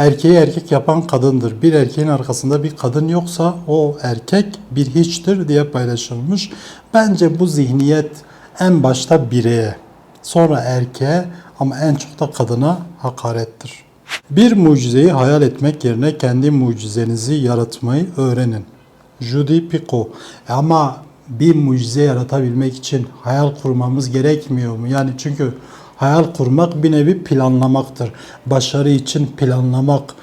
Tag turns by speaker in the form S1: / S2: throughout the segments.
S1: Erkeği erkek yapan kadındır. Bir erkeğin arkasında bir kadın yoksa o erkek bir hiçtir diye paylaşılmış. Bence bu zihniyet en başta bireye, sonra erkeğe ama en çok da kadına hakarettir. Bir mucizeyi hayal etmek yerine kendi mucizenizi yaratmayı öğrenin. Judy Pico. E Ama bir mucize yaratabilmek için hayal kurmamız gerekmiyor mu? Yani çünkü hayal kurmak bir nevi planlamaktır. Başarı için planlamak,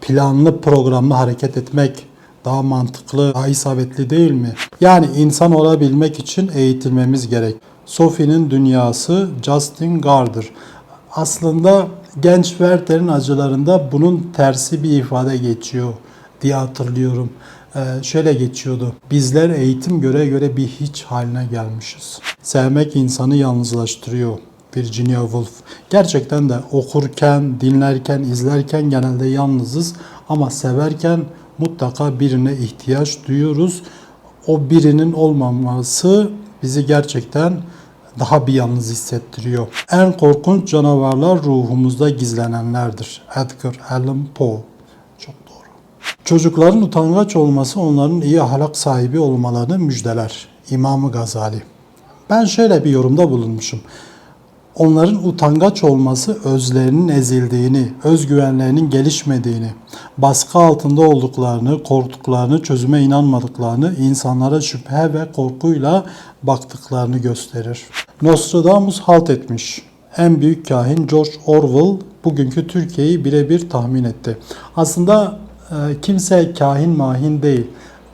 S1: planlı programlı hareket etmek daha mantıklı, daha isabetli değil mi? Yani insan olabilmek için eğitilmemiz gerek. Sophie'nin dünyası Justin Gardner. Aslında genç Werther'in acılarında bunun tersi bir ifade geçiyor diye hatırlıyorum. Ee, şöyle geçiyordu. Bizler eğitim göre göre bir hiç haline gelmişiz. Sevmek insanı yalnızlaştırıyor. Virginia Woolf. Gerçekten de okurken, dinlerken, izlerken genelde yalnızız ama severken mutlaka birine ihtiyaç duyuyoruz. O birinin olmaması bizi gerçekten daha bir yalnız hissettiriyor. En korkunç canavarlar ruhumuzda gizlenenlerdir. Edgar Allan Poe. Çok doğru. Çocukların utangaç olması onların iyi ahlak sahibi olmalarını müjdeler. İmam Gazali. Ben şöyle bir yorumda bulunmuşum. Onların utangaç olması özlerinin ezildiğini, özgüvenlerinin gelişmediğini, baskı altında olduklarını, korktuklarını, çözüme inanmadıklarını, insanlara şüphe ve korkuyla baktıklarını gösterir. Nostradamus halt etmiş. En büyük kahin George Orwell bugünkü Türkiye'yi birebir tahmin etti. Aslında e, kimse kahin mahin değil.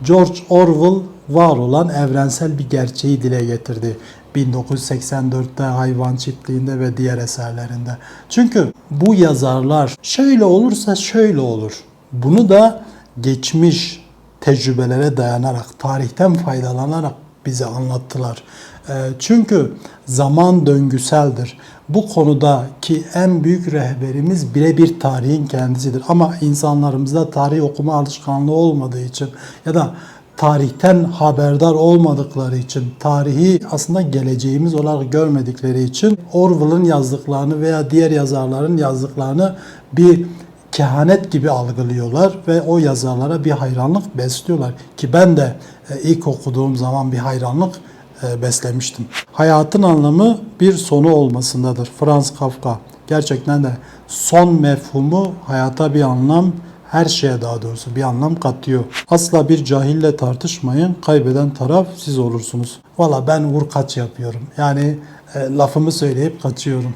S1: George Orwell var olan evrensel bir gerçeği dile getirdi. 1984'te hayvan çiftliğinde ve diğer eserlerinde. Çünkü bu yazarlar şöyle olursa şöyle olur. Bunu da geçmiş tecrübelere dayanarak, tarihten faydalanarak bize anlattılar. Ee, Çünkü zaman döngüseldir. Bu konudaki en büyük rehberimiz birebir tarihin kendisidir. Ama insanlarımızda tarih okuma alışkanlığı olmadığı için ya da tarihten haberdar olmadıkları için, tarihi aslında geleceğimiz olarak görmedikleri için Orwell'ın yazdıklarını veya diğer yazarların yazdıklarını bir kehanet gibi algılıyorlar ve o yazarlara bir hayranlık besliyorlar. Ki ben de e, ilk okuduğum zaman bir hayranlık e, beslemiştim. Hayatın anlamı bir sonu olmasındadır. Franz Kafka. Gerçekten de son mefhumu hayata bir anlam, her şeye daha doğrusu bir anlam katıyor. Asla bir cahille tartışmayın. Kaybeden taraf siz olursunuz. Valla ben vur kaç yapıyorum. Yani e, lafımı söyleyip kaçıyorum.